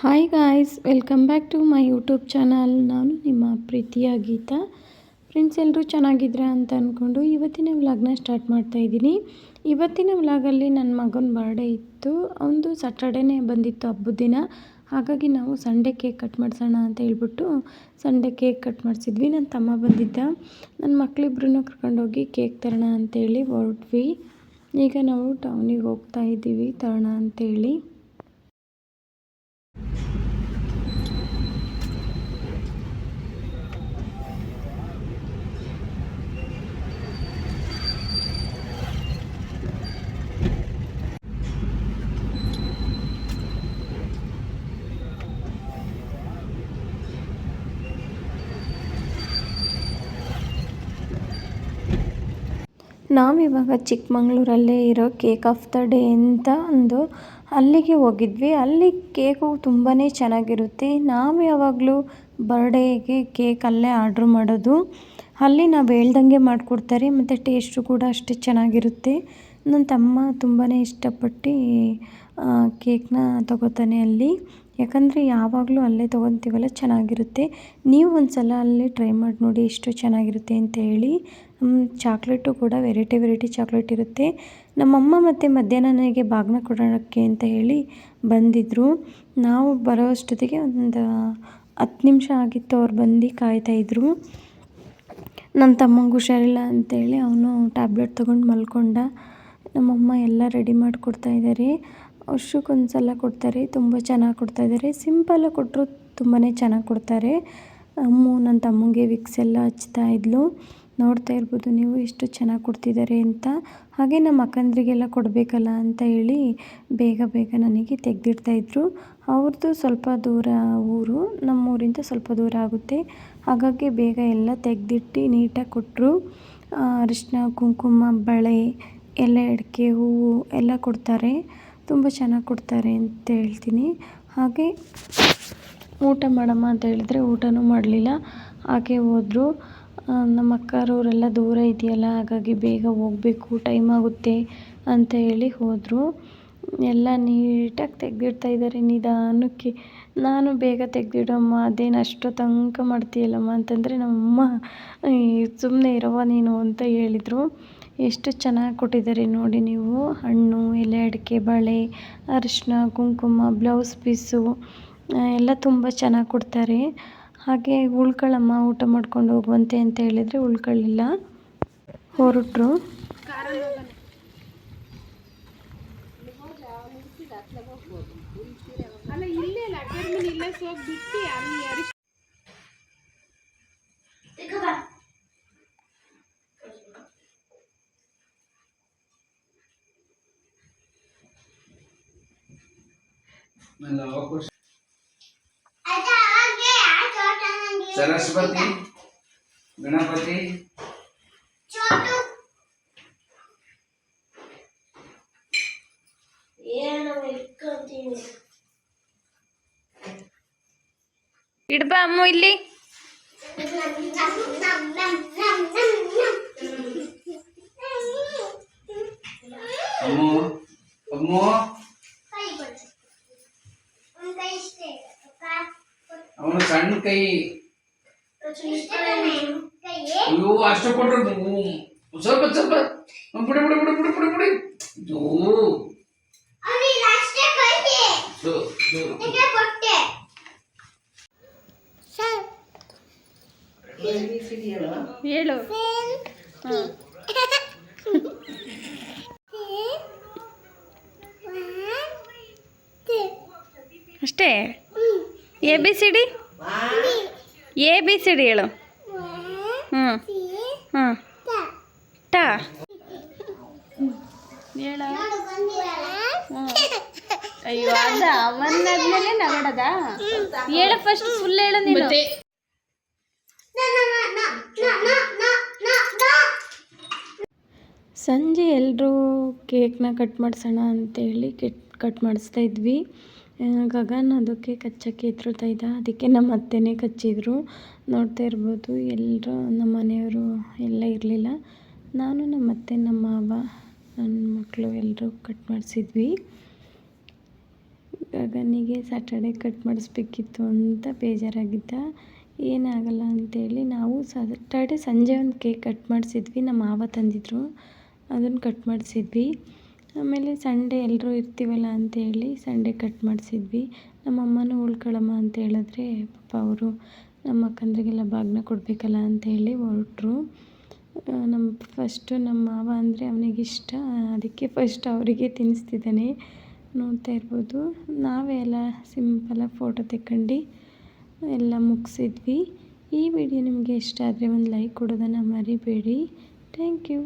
Hi guys welcome back to my YouTube channel ನಾನು ನಿಮ್ಮ ಪ್ರೀತಿಯ ಗೀತಾ. ಫ್ರೆಂಡ್ಸ್ ಎಲ್ಲರೂ ಚೆನ್ನಾಗಿದ್ರೆ ಅಂತ ಅಂದ್ಕೊಂಡು ಇವತ್ತಿನ ವ್ಲಾಗ್ನ ಸ್ಟಾರ್ಟ್ ಮಾಡ್ತಾ ಇದ್ದೀನಿ. ಇವತ್ತಿನ ವ್ಲಾಗಲ್ಲಿ ನನ್ನ ಮಗನ ಬರ್ಡೇ ಇತ್ತು. ಅವನದು ಸ್ಯಾಟರ್ಡೇನೇ ಬಂದಿತ್ತು ಹಬ್ಬದ ದಿನ. ಹಾಗಾಗಿ ನಾವು ಸಂಡೇ ಕೇಕ್ ಕಟ್ ಮಾಡಿಸೋಣ ಅಂತ ಹೇಳ್ಬಿಟ್ಟು ಸಂಡೇ ಕೇಕ್ ಕಟ್ ಮಾಡಿಸಿದ್ವಿ. ನನ್ನ ತಮ್ಮ ಬಂದಿದ್ದ. ನನ್ನ ಮಕ್ಕಳಿಬ್ರು ಕರ್ಕೊಂಡೋಗಿ ಕೇಕ್ ತರೋಣ ಅಂತೇಳಿ ಹೊರಟ್ವಿ. ಈಗ ನಾವು ಟೌನಿಗೆ ಹೋಗ್ತಾ ಇದ್ದೀವಿ. ತರೋಣ ಅಂತೇಳಿ ನಾವಿವಾಗ ಚಿಕ್ಕಮಗಳೂರಲ್ಲೇ ಇರೋ ಕೇಕ್ ಆಫ್ ದ ಡೇ ಅಂತ ಒಂದು ಅಲ್ಲಿಗೆ ಹೋಗಿದ್ವಿ. ಅಲ್ಲಿ ಕೇಕು ತುಂಬಾ ಚೆನ್ನಾಗಿರುತ್ತೆ. ನಾವು ಯಾವಾಗಲೂ ಬರ್ಡೇಗೆ ಕೇಕ್ ಅಲ್ಲೇ ಆರ್ಡ್ರ್ ಮಾಡೋದು. ಅಲ್ಲಿ ನಾವು ಹೇಳ್ದಂಗೆ ಮಾಡಿಕೊಡ್ತಾರೆ. ಮತ್ತು ಟೇಸ್ಟು ಕೂಡ ಅಷ್ಟೇ ಚೆನ್ನಾಗಿರುತ್ತೆ. ನನ್ನ ತಮ್ಮ ತುಂಬಾ ಇಷ್ಟಪಟ್ಟು ಕೇಕ್ನ ತಗೋತಾನೆ ಅಲ್ಲಿ. ಯಾಕಂದರೆ ಯಾವಾಗಲೂ ಅಲ್ಲೇ ತೊಗೊತೀವಲ್ಲ ಚೆನ್ನಾಗಿರುತ್ತೆ. ನೀವು ಒಂದು ಸಲ ಅಲ್ಲೇ ಟ್ರೈ ಮಾಡಿ ನೋಡಿ ಎಷ್ಟು ಚೆನ್ನಾಗಿರುತ್ತೆ ಅಂತ ಹೇಳಿ. ಚಾಕ್ಲೇಟು ಕೂಡ ವೆರೈಟಿ ವೆರೈಟಿ ಚಾಕ್ಲೇಟ್ ಇರುತ್ತೆ. ನಮ್ಮಮ್ಮ ಮತ್ತು ಮಧ್ಯಾಹ್ನ ನನಗೆ ಬಾಗಿನ ಕೊಡೋಕ್ಕೆ ಅಂತ ಹೇಳಿ ಬಂದಿದ್ದರು ನಾವು ಬರೋ ಅಷ್ಟೊತ್ತಿಗೆ ಒಂದು ಹತ್ತು ನಿಮಿಷ ಆಗಿತ್ತು ಅವ್ರು ಬಂದು ಕಾಯ್ತಾಯಿದ್ರು ನನ್ನ ತಮ್ಮಂಗೆ ಹುಷಾರಿಲ್ಲ ಅಂತೇಳಿ ಅವನು ಟ್ಯಾಬ್ಲೆಟ್ ತೊಗೊಂಡು ಮಲ್ಕೊಂಡ. ನಮ್ಮಮ್ಮ ಎಲ್ಲ ರೆಡಿ ಮಾಡಿಕೊಡ್ತಾ ಇದ್ದಾರೆ ವರ್ಷಕ್ಕೊಂದು ಸಲ ಕೊಡ್ತಾರೆ, ತುಂಬ ಚೆನ್ನಾಗಿ ಕೊಡ್ತಾಯಿದ್ದಾರೆ ಸಿಂಪಲ್ಲಾಗಿ ಕೊಟ್ಟರು ತುಂಬಾ ಚೆನ್ನಾಗಿ ಕೊಡ್ತಾರೆ. ಅಮ್ಮು ನನ್ನ ತಮ್ಮಂಗೆ ವಿಕ್ಸ್ ಎಲ್ಲ ಹಚ್ತಾ ಇದ್ಲು. ನೋಡ್ತಾ ಇರ್ಬೋದು ನೀವು ಎಷ್ಟು ಚೆನ್ನಾಗಿ ಕೊಡ್ತಿದ್ದಾರೆ ಅಂತ. ಹಾಗೆ ನಮ್ಮ ಅಕ್ಕಂದ್ರಿಗೆಲ್ಲ ಕೊಡಬೇಕಲ್ಲ ಅಂತ ಹೇಳಿ ಬೇಗ ಬೇಗ ನನಗೆ ತೆಗೆದಿಡ್ತಾಯಿದ್ರು ಅವ್ರದ್ದು ಸ್ವಲ್ಪ ದೂರ ಊರು ನಮ್ಮ ಊರಿಂದ ಸ್ವಲ್ಪ ದೂರ ಆಗುತ್ತೆ. ಹಾಗಾಗಿ ಬೇಗ ಎಲ್ಲ ತೆಗೆದಿಟ್ಟು ನೀಟಾಗಿ ಕೊಟ್ಟರು ಅರಿಶಿನ ಕುಂಕುಮ, ಬಳೆ ಎಲ್ಲ ಅಡಿಕೆ, ಹೂವು ಎಲ್ಲ ಕೊಡ್ತಾರೆ. ತುಂಬ ಚೆನ್ನಾಗಿ ಕೊಡ್ತಾರೆ ಅಂತ ಹೇಳ್ತೀನಿ. ಹಾಗೆ ಊಟ ಮಾಡಮ್ಮ ಅಂತ ಹೇಳಿದ್ರೆ ಊಟನೂ ಮಾಡಲಿಲ್ಲ. ಹಾಗೆ ಹೋದರು. ನಮ್ಮ ಅಕ್ಕರವರೆಲ್ಲ ದೂರ ಇದೆಯಲ್ಲ, ಹಾಗಾಗಿ ಬೇಗ ಹೋಗಬೇಕು ಟೈಮ್ ಆಗುತ್ತೆ ಅಂತ ಹೇಳಿ ಹೋದರು. ಎಲ್ಲ ನೀಟಾಗಿ ತೆಗೆದಿಡ್ತಾ ಇದ್ದಾರೆ ನಿಧಾನಕ್ಕೆ. ನಾನು ಬೇಗ ತೆಗೆದಿಡಮ್ಮ, ಅದೇನು ಅಷ್ಟು ತನಕ ಮಾಡ್ತೀಯಲ್ಲಮ್ಮ ಅಂತಂದರೆ ನಮ್ಮಮ್ಮ ಸುಮ್ಮನೆ ಇರವ್ವ ನೀನು ಅಂತ ಹೇಳಿದರು. ಎಷ್ಟು ಚೆನ್ನಾಗಿ ಕೊಟ್ಟಿದ್ದಾರೆ ನೋಡಿ ನೀವು. ಹಣ್ಣು, ಎಲೆ, ಅಡಿಕೆ, ಬಳೆ ಅರಿಶಿನ ಕುಂಕುಮ, ಬ್ಲೌಸ್ ಪೀಸು ಎಲ್ಲ ತುಂಬ ಚೆನ್ನಾಗಿ ಕೊಡ್ತಾರೆ. ಹಾಗೆ ಉಳ್ಕೊಳ್ಳಮ್ಮ ಊಟ ಮಾಡ್ಕೊಂಡು ಹೋಗುವಂತೆ ಅಂತ ಹೇಳಿದರೆ ಉಳ್ಕೊಳ್ಳಿಲ್ಲ ಹೊರಟ್ರು. ಸರಸ್ವತಿ ಗಣಪತಿ ಇಡ್ಬಾ ಅಮ್ಮ ಇಲ್ಲಿ ಅಮ್ಮು ಅಮ್ಮು ಅವನು ಸಣ್ಣ ಕೈ. ಅಯ್ಯೋ ಅಷ್ಟು ಕೊಟ್ರು. ಸ್ವಲ್ಪ ಸ್ವಲ್ಪ. ಬಿಡಿ ಬಿಡಿ ಬಿಡಿ ಬಿಡಿ ಬಿಡಿ ಬಿಡಿ. ಹೇಳು. ಅಷ್ಟೇ? A B C D A B C D ಹೇಳು. ಹ್ಞೂ. ಹ್ಞೂ. ಟಾ. ಹೇಳ. ಅಯ್ಯೋ ಅದ ಒಂದಾದ್ಮೇಲೆ ನಗಡದ? ಹೇಳ ಫಸ್ಟ್ ಫುಲ್ ಹೇಳು ನೀನು. ಸಂಜೆ ಎಲ್ಲರೂ ಕೇಕ್ನ ಕಟ್ ಮಾಡಿಸೋಣ ಅಂತೇಳಿ ಕೆಟ್ ಕಟ್ ಮಾಡಿಸ್ತಾ ಇದ್ವಿ. ಗಗನ್ ಅದಕ್ಕೆ ಕಚ್ಚಕ್ಕೆ ಎತ್ರುತ್ತಾ ಇದ್ದ. ಅದಕ್ಕೆ ನಮ್ಮ ಅತ್ತೆನೇ ಕಚ್ಚಿದ್ರು. ನೋಡ್ತಾ ಇರ್ಬೋದು ಎಲ್ಲರೂ ನಮ್ಮ ಮನೆಯವರು ಎಲ್ಲ ಇರಲಿಲ್ಲ. ನಾನು, ನಮ್ಮ ಅತ್ತೆ, ನಮ್ಮ ಮಾವ ನನ್ನ ಮಕ್ಕಳು ಎಲ್ಲರೂ ಕಟ್ ಮಾಡಿಸಿದ್ವಿ. ಗಗನಿಗೆ ಸ್ಯಾಟರ್ಡೆ ಕಟ್ ಮಾಡಿಸ್ಬೇಕಿತ್ತು ಅಂತ ಬೇಜಾರಾಗಿದ್ದ. ಏನಾಗಲ್ಲ ಅಂತೇಳಿ ನಾವು ಸ್ಯಾಟರ್ಡೆ ಸಂಜೆ ಒಂದು ಕೇಕ್ ಕಟ್ ಮಾಡಿಸಿದ್ವಿ. ನಮ್ಮ ಮಾವ ತಂದಿದ್ದರು ಅದನ್ನು ಕಟ್ ಮಾಡಿಸಿದ್ವಿ. ಆಮೇಲೆ ಸಂಡೇ ಎಲ್ಲರೂ ಇರ್ತೀವಲ್ಲ ಅಂತೇಳಿ ಸಂಡೇ ಕಟ್ ಮಾಡಿಸಿದ್ವಿ. ನಮ್ಮ ಅಮ್ಮನೂ ಉಳ್ಕೊಳಮ್ಮ ಅಂತ ಹೇಳಿದ್ರೆ ಪಾಪ ಅವರು ನಮ್ಮ ಅಕ್ಕಂದ್ರಿಗೆಲ್ಲ ಬಾಗಿನ ಕೊಡಬೇಕಲ್ಲ ಅಂತೇಳಿ ಹೊರಟ್ರು. ನಮ್ಮ ಫಸ್ಟು ನಮ್ಮ ಮಾವ ಅಂದರೆ ಅವನಿಗಿಷ್ಟ. ಅದಕ್ಕೆ ಫಸ್ಟ್ ಅವರಿಗೆ ತಿನ್ನಿಸ್ತಿದ್ದಾನೆ ನೋಡ್ತಾ ಇರ್ಬೋದು. ನಾವೇ ಎಲ್ಲ ಸಿಂಪಲಾಗಿ ಫೋಟೋ ತೆಕ್ಕೊಂಡು ಎಲ್ಲ ಮುಗಿಸಿದ್ವಿ. ಈ ವಿಡಿಯೋ ನಿಮಗೆ ಇಷ್ಟ ಆದರೆ ಒಂದು ಲೈಕ್ ಕೊಡೋದನ್ನು ಮರಿಬೇಡಿ. Thank you